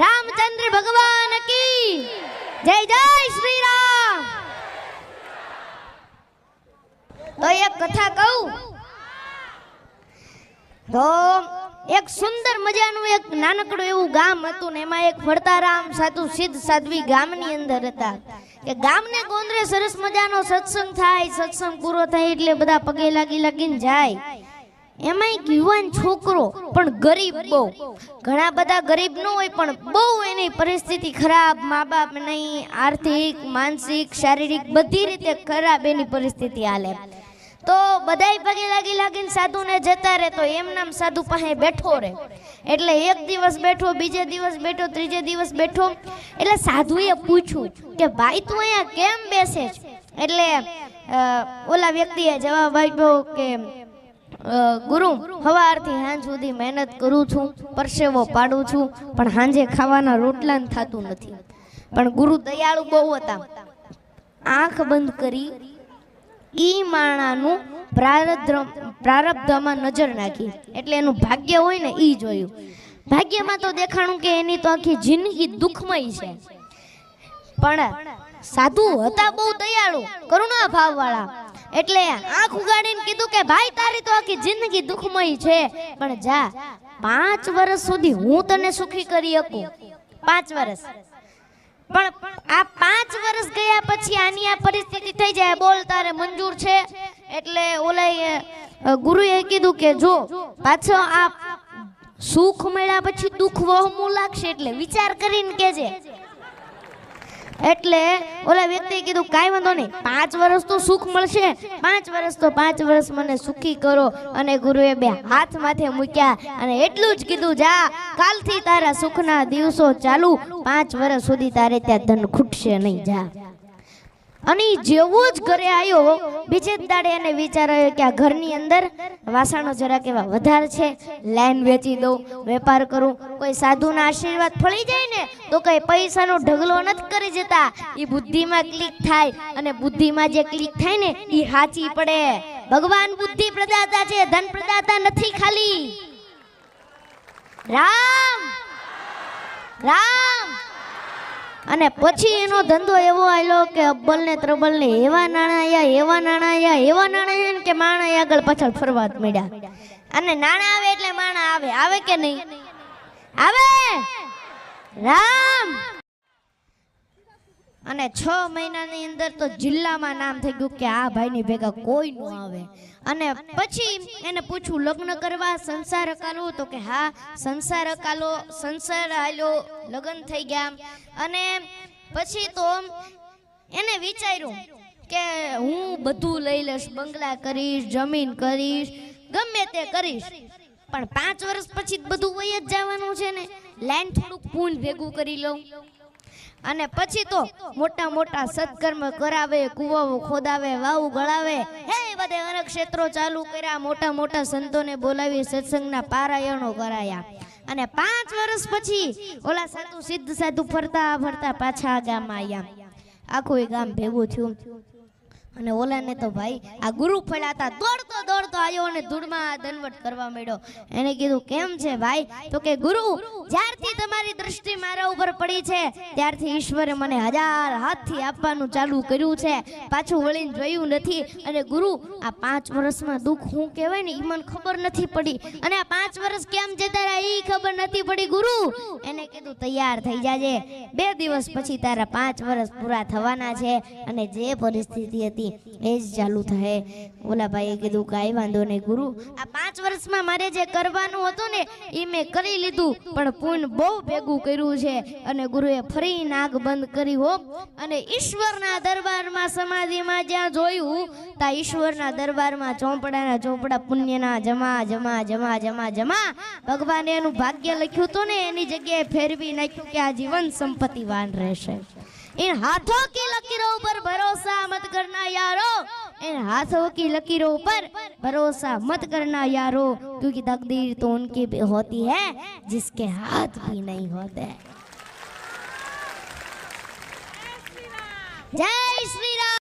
રામચંદ્ર ભગવાન કી જય જય શ્રી રામ તો એક કથા કહું. તો એક સુંદર મજાનું એક નાનકડું એવું ગામ હતું ને એમાં એક ફળતારામ સાધુ સિદ્ધ સાધ્વી ગામની અંદર હતા. કે ગામને ગોંદરે સરસ મજાનો સત્સંગ થાય, સત્સંગ પૂરો થાય એટલે બધા પગે લાગી લાગીને જાય. એમાં એક યુવાન છોકરો, પણ ગરીબ બહુ. ઘણા બધા ગરીબ ન હોય, પણ બહુ એની પરિસ્થિતિ ખરાબ મા બાપ નહીં, આર્થિક, માનસિક, શારીરિક બધી રીતે ખરાબ એની પરિસ્થિતિ હાલે. તો બધાય પગે લાગી લાગીને સાધુને જતા રહે, તો એમ નામ સાધુ પાસે બેઠો રહે. એટલે એક દિવસ બેઠો, બીજે દિવસ બેઠો, ત્રીજે દિવસ બેઠો. એટલે સાધુએ પૂછ્યું કે, ભાઈ, તું અહીંયા કેમ બેસે એટલે ઓલા વ્યક્તિએ જવાબ આપ્યો કે ગુરુ સવારથી સાંજ સુધી મહેનત કરું છું, પરસેવો પાડું છું, પણ સાંજે ખાવાના રોટલા થતું નથી. પણ ગુરુ દયાળુ બહુ હતા. આંખ બંધ કરી ઈ માણાનું પ્રારબ્ધ, પ્રારબ્ધમાં નજર નાખી. એટલે એનું ભાગ્ય હોય ને ઈ જોયું. ભાગ્યમાં તો દેખાણું કે એની તો આખી જિંદગી દુઃખમય છે. પણ સાધુ હતા બહુ દયાળુ. કરુણા ભાવવાળા. એટલે આંખ ઉગાડીને કીધું કે ભાઈ તારી તો આખી જિંદગી દુઃખમય છે. પણ જા પાંચ વર્ષ સુધી હું તને સુખી કરી શકું. પાંચ વર્ષ. પણ આ પાંચ વર્ષ ગયા પછી આની આ પરિસ્થિતિ થઈ જાય. બોલ તારે મંજૂર છે? એટલે ઓલાએ અ, ગુરુએ કીધું કે જો પાછો આ સુખ મળ્યા પછી દુઃખ વહમું લાગશે. એટલે વિચાર કરીને કેજે એટલે ઓલા વ્યક્તિએ કીધું, કાંઈ વાંધો નહીં, પાંચ વર્ષ તો સુખ મળશે. પાંચ વર્ષ તો પાંચ વર્ષ મને સુખી કરો. અને ગુરુએ બે હાથ માથે મૂક્યા અને એટલું જ કીધું, જા, કાલથી તારા સુખના દિવસો ચાલુ. પાંચ વર્ષ સુધી તારે ત્યાં ધન ખૂટશે નહીં, જા. અને જેવો જ ઘરે આવ્યો બીજે દાડે એને વિચાર આવ્યો કે આ ઘરની અંદર વાસણો જરાક એવા વધારે છે, લાઈન વેચી દઉં, વેપાર કરું, કોઈ સાધુના આશીર્વાદ ફળી જાય ને, તો કઈ પૈસાનો ઢગલો નથી કરી જતા. એ બુદ્ધિમાં ક્લિક થાય અને બુદ્ધિમાં જે ક્લિક થાય ને એ હાચી પડે. ભગવાન બુદ્ધિ પ્રદાતા છે, ધન પ્રદાતા નથી ખાલી. રામ! રામ! અને પછી એનો ધંધો એવો આવ્યો કે અબ્બલ ને ત્રબલ ને એવા નાણાયા એવા નાણાયા, એવા નાણાં આયા ને કે માણા આગળ પાછળ ફરવા મળ્યા. અને નાણાં આવે એટલે માણા આવે. આવે કે નહીં? આવે? રામ! અને છ મહિનાની અંદર તો જિલ્લામાં નામ થઈ ગયું કે આ ભાઈની ભેગા કોઈ ન આવે. અને પછી એને પૂછ્યું લગ્ન કરવા સંસાર અકાલો તો કે, હા, સંસાર અકાલો સંસાર આલ્યો લગ્ન થઈ ગયા. અને પછી તો એને વિચાર્યું કે, હું બધું લઈ લઈશ, બંગલા કરીશ, જમીન કરીશ, ગમે તે કરીશ. પણ પાંચ વર્ષ પછી બધું વહી જ જવાનું છે ને. લાઈન થોડુંક પૂન ભેગું કરી લઉં. અને પછી તો મોટા મોટા સત્કર્મ કરાવે, કુવાઓ ખોદાવે, વાવ ગળાવે. હે બધે ક્ષેત્રો ચાલુ કર્યા, મોટા મોટા સંતોને બોલાવી સત્સંગના પારાયણો કરાયા. અને પાંચ વર્ષ પછી ઓલા સાધુ સિદ્ધ સાધુ ફરતા ફરતા પાછા આ ગામમાં આવ્યા આખું ગામ ભેગું થયું. અને ઓલાને તો ભાઈ આ ગુરુ ફળાતા દોડતો દોડતો આવ્યો અને ધૂળમાં ધનવટ કરવા માંડ્યો. એને કીધું, કેમ છે ભાઈ? તો કે, ગુરુ, જ્યારથી તમારી દૃષ્ટિ મારા ઉપર પડી છે, ત્યારથી ઈશ્વરે મને હજાર હાથથી આપવાનું ચાલુ કર્યું છે. પાછું વળીને જોયું નથી. અને ગુરુ, આ પાંચ વર્ષમાં દુઃખ હું કહેવાય ને એ મને ખબર નથી પડી. અને આ પાંચ વર્ષ કેમ જતા રહ્યા એ ખબર નથી પડી, ગુરુ. એને કીધું, તૈયાર થઈ જાજે. બે દિવસ પછી તારા પાંચ વર્ષ પૂરા થવાના છે અને જે પરિસ્થિતિ હતી એ જ ચાલુ થાય. ઓલા કીધું કાંઈ વાંધો નહીં ગુરુ, આ પાંચ વર્ષમાં મારે જે કરવાનું હતું ને, એ મેં કરી લીધું. પણ પૂન બહુ ભેગું કર્યું છે. અને ગુરુએ ફરી નાગ બંધ કરી હો. અને ઈશ્વરના દરબારમાં સમાધિમાં જ્યાં જોયું, ત્યાં ઈશ્વરના દરબારમાં ચોપડાના ચોપડા પુણ્યના જમા જમા જમા જમા જમા. ભગવાને એનું ભાગ્ય લખ્યું હતું ને, એની જગ્યાએ ફેરવી નાખ્યું કે આ જીવન સંપત્તિવાન રહેશે. इन हाथों की लकीरों पर भरोसा मत करना यारो। इन हाथों की लकीरों पर भरोसा मत करना यारो, क्योंकि तकदीर तो उनकी भी होती है, जिसके हाथ भी नहीं होते। जय श्री राम।